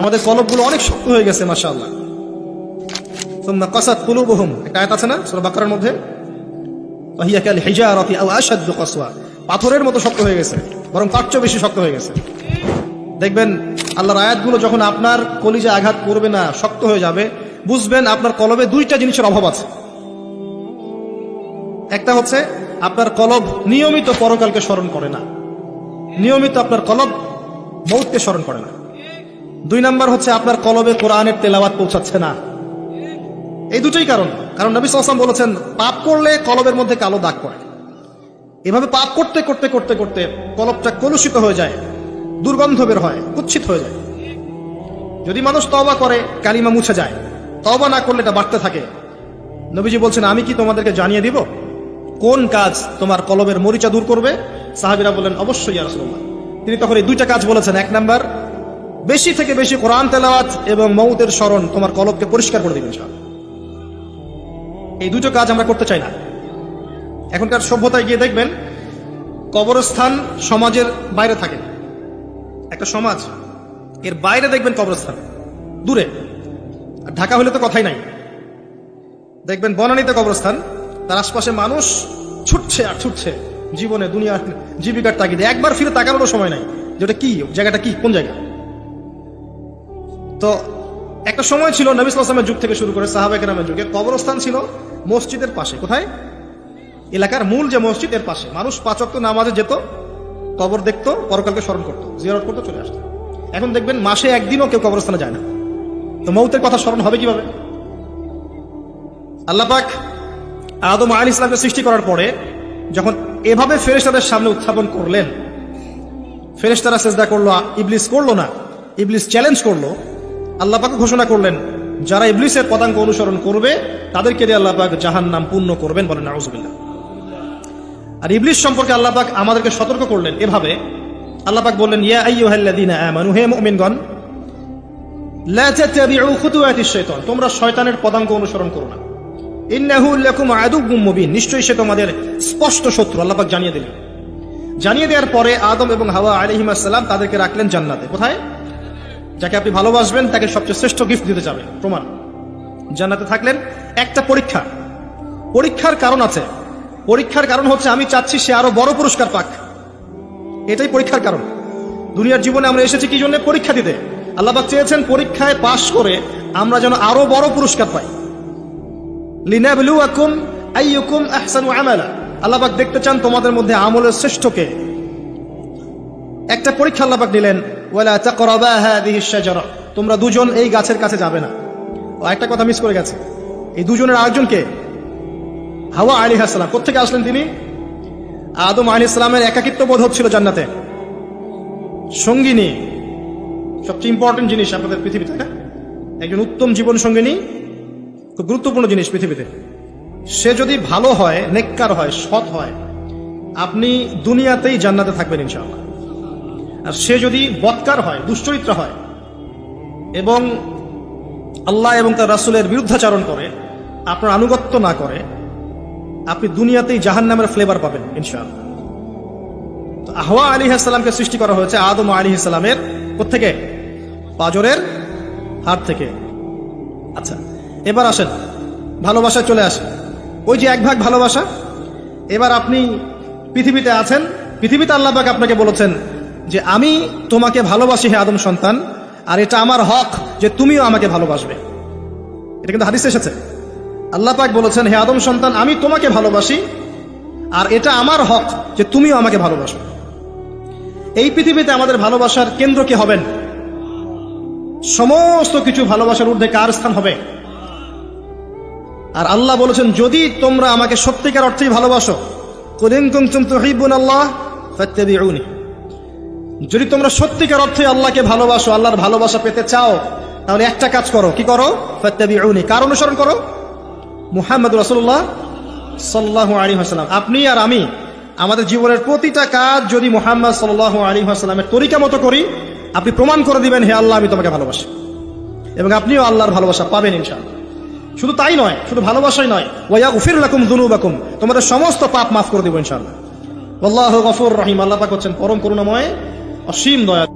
আমাদের কলবগুলো অনেক শক্ত হয়ে গেছে, মাশাআল্লাহ। কসাত কুলুবহুম। একটা আয়াত আছে না? মধ্যে? আশাদ্দু কসওয়া। পাথরের মতো শক্ত হয়ে গেছে, বরং তার বেশি শক্ত হয়ে গেছে। দেখবেন, আল্লাহর আয়াতগুলো যখন আপনার কলিজে আঘাত করবে না, শক্ত হয়ে যাবে, বুঝবেন আপনার কলবে দুইটা জিনিসের অভাব আছে। একটা হচ্ছে, আপনার কলব নিয়মিত পরকালকে স্মরণ করে না। নিয়মিত আপনার কলব মৌতকে স্মরণ করে না। দুই নাম্বার হচ্ছে আপনার কলবে কোরআনের তেলাওয়াত পৌঁছাচ্ছে না। এই দুটোই কারণ। কারণ নবী সাল্লাম বলেছেন, পাপ করলে কলবের মধ্যে কালো দাগ পড়ে। এভাবে পাপ করতে করতে করতে করতে কলবটা কলুষিত হয়ে যায়, দুর্গন্ধ বের হয় কুচ্ছিত হয়ে যায়। যদি মানুষ তবা করে, কালিমা মুছে যায় তবা না করলে এটা বাড়তে থাকে। নবীজি বলছেন, আমি কি তোমাদেরকে জানিয়ে দিব কোন কাজ তোমার কলবের মরিচা দূর করবে? সাহাবিরা বললেন, অবশ্যই ইয়া তিনি তখন এই দুইটা কাজ বলেছেন। এক নাম্বার বেশি থেকে বেশি কোরআন তেলাওয়াত এবং মৌতের স্মরণ তোমার কলবকে পরিষ্কার করে দিবেন ইনশাআল্লাহ। এই দুটো কাজ আমরা করতে চাই না। এখনকার সভ্যতায় গিয়ে দেখবেন, কবরস্থান সমাজের বাইরে থাকে। একটা সমাজ, এর বাইরে দেখবেন কবরস্থান, দূরে। আর ঢাকা হলে তো কথাই নাই। দেখবেন বনানীতে কবরস্থান, তার আশপাশে মানুষ ছুটছে আর ছুটছে। জীবনে দুনিয়া জীবিকার তাগিদে। একবার ফিরে তাকানোরও সময় নাই। যেটা কি? জায়গাটা কি? কোন জায়গা? তো একটা সময় ছিল নবী সালামের যুগ থেকে শুরু করে সাহাবেক নামের যুগে, কবরস্থান ছিল মসজিদের পাশে। কোথায়? এলাকার মূল যে মসজিদ, এর পাশে। মানুষ পাচক নামাজে যেত, কবর দেখতো, পরকালকে স্মরণ করতো, জিয়ারত করতো, চলে আসতো। এখন দেখবেন মাসে একদিনও কেউ কবরস্থানে যায় না। তো মৌতের কথা স্মরণ হবে কীভাবে? আল্লাপাক আদম আল ইসলামকে সৃষ্টি করার পরে যখন এভাবে ফেরেশতাদের সামনে উত্থাপন করলেন, ফেরেশতারা চেষ্টা করল, ইবলিস করল না, ইবলিস চ্যালেঞ্জ করল আল্লাপাক ঘোষণা করলেন, যারা ইবলিসের পদাঙ্ক অনুসরণ করবে, তাদেরকে দিয়ে আল্লাপাক জাহান নাম পূর্ণ করবেন বলেন, নাউজুবিল্লাহ। আর ইবলিস সম্পর্কে আল্লাপাক আমাদেরকে সতর্ক করলেন এভাবে আল্লাপাক বললেন, ইয়া আমানু, হে মুমিনগণ তোমরা শয়তানের পদাঙ্ক অনুসরণ করো না। নিশ্চয়ই সে তোমাদের স্পষ্ট শত্রু আল্লাপাক জানিয়ে দিলেন। জানিয়ে দেওয়ার পরে আদম এবং হাওয়া আলাইহিস সালাম তাদেরকে রাখলেন জান্নাতে। কোথায়? যাকে আপনি ভালোবাসবেন, তাকে সবচেয়ে শ্রেষ্ঠ গিফট দিতে যাবে প্রমাণ। জান্নাতে থাকলেন একটা পরীক্ষা। পরীক্ষার কারণ আছে। পরীক্ষার কারণ হচ্ছে আমি চাচ্ছি সে আরও বড় পুরস্কার পাক। এটাই পরীক্ষার কারণ। দুনিয়ার জীবনে আমরা এসেছি কি জন্য? পরীক্ষা দিতে। আল্লাহবাক চেয়েছেন পরীক্ষায় পাশ করে আমরা যেন আরও বড় পুরস্কার পাই। লিনাবলুয়াকুম আইয়ুকুম আহসানু আমালা। আল্লাহবাক দেখতে চান তোমাদের মধ্যে আমলের শ্রেষ্ঠকে। একটা পরীক্ষা আল্লাহবাক নিলেন ওয়ালা তাকরাবা হাদিহিশ শাজারা। তোমরা দুজন এই গাছের কাছে যাবে না। ও একটা কথা মিস করে গেছে। এই দুজনের আরেকজনকে হাওয়া আলী হাসলাম। কোথেকে আসলেন তিনি? আদম আলী ইসলামের একাকিত্ব বোধ হচ্ছিল জান্নাতে। সঙ্গিনী। সবচেয়ে ইম্পর্টেন্ট জিনিস আপনাদের পৃথিবীতে না? একজন উত্তম জীবন সঙ্গিনী, খুব গুরুত্বপূর্ণ জিনিস পৃথিবীতে। সে যদি ভালো হয়, নেককার হয়, সৎ হয়, আপনি দুনিয়াতেই জান্নাতে থাকবেন ইনশাআল্লাহ। আর সে যদি বৎকার হয়, দুশ্চরিত্র হয়, এবং আল্লাহ এবং তার রাসুলের বিরুদ্ধাচারণ করে, আপনার আনুগত্য না করে, আপনি দুনিয়াতেই জাহান নামের ফ্লেভার পাবেন, ইনশাআল্লাহ। তো আহওয়া আলী হাসালামকে সৃষ্টি করা হয়েছে আদম আলী ইসলামের কোথেকে পাজরের হাত থেকে। আচ্ছা এবার আসেন ভালোবাসা চলে আসে ওই যে এক ভাগ ভালোবাসা, এবার আপনি পৃথিবীতে আছেন, পৃথিবীতে আল্লাহবাক আপনাকে বলেছেন যে আমি তোমাকে ভালোবাসি হে আদম সন্তান, আর এটা আমার হক যে তুমিও আমাকে ভালোবাসবে। এটা কিন্তু হাদিস এসেছে। আল্লাহ পাক বলেছেন, হে আদম সন্তান, আমি তোমাকে ভালোবাসি, আর এটা আমার হক যে তুমিও আমাকে ভালোবাসো এই পৃথিবীতে আমাদের ভালোবাসার কেন্দ্র কি হবেন? সমস্ত কিছু ভালোবাসার ঊর্ধ্বে কার স্থান হবে? আর আল্লাহ বলেছেন, যদি তোমরা আমাকে সত্যিকার অর্থেই ভালোবাসো কুদিন কুমতুম তুহিব্বুন আল্লাহ ফাত্তাবিউনি। যদি তোমরা সত্যিকার অর্থে আল্লাহকে ভালোবাসো, আল্লাহর ভালোবাসা পেতে চাও, তাহলে একটা কাজ করো। কি করো? কার অনুসরণ করো? মুহাম্মদ রাসূলুল্লাহ সাল্লাল্লাহু আলাইহি ওয়াসাল্লাম। আপনি আর আমি, আমাদের জীবনের প্রতিটা কাজ যদি মুহাম্মদ সাল্লাহ আলাইহি ওয়াসাল্লামের তরিকা মতো করি, আপনি প্রমাণ করে দিবেন, হে আল্লাহ, আমি তোমাকে ভালোবাসি। এবং আপনিও আল্লাহর ভালোবাসা পাবেন ইনশাআল্লাহ। শুধু তাই নয়, শুধু ভালোবাসাই নয় ওয়া উফির লাকুম দুনুবাকুম, তোমাদের সমস্ত পাপ মাফ করে দেবো ইনশাআল্লাহ। আল্লাহ গফুর রহিম। আল্লাহ পাক হচ্ছেন পরম করুণাময় অসীম দয়া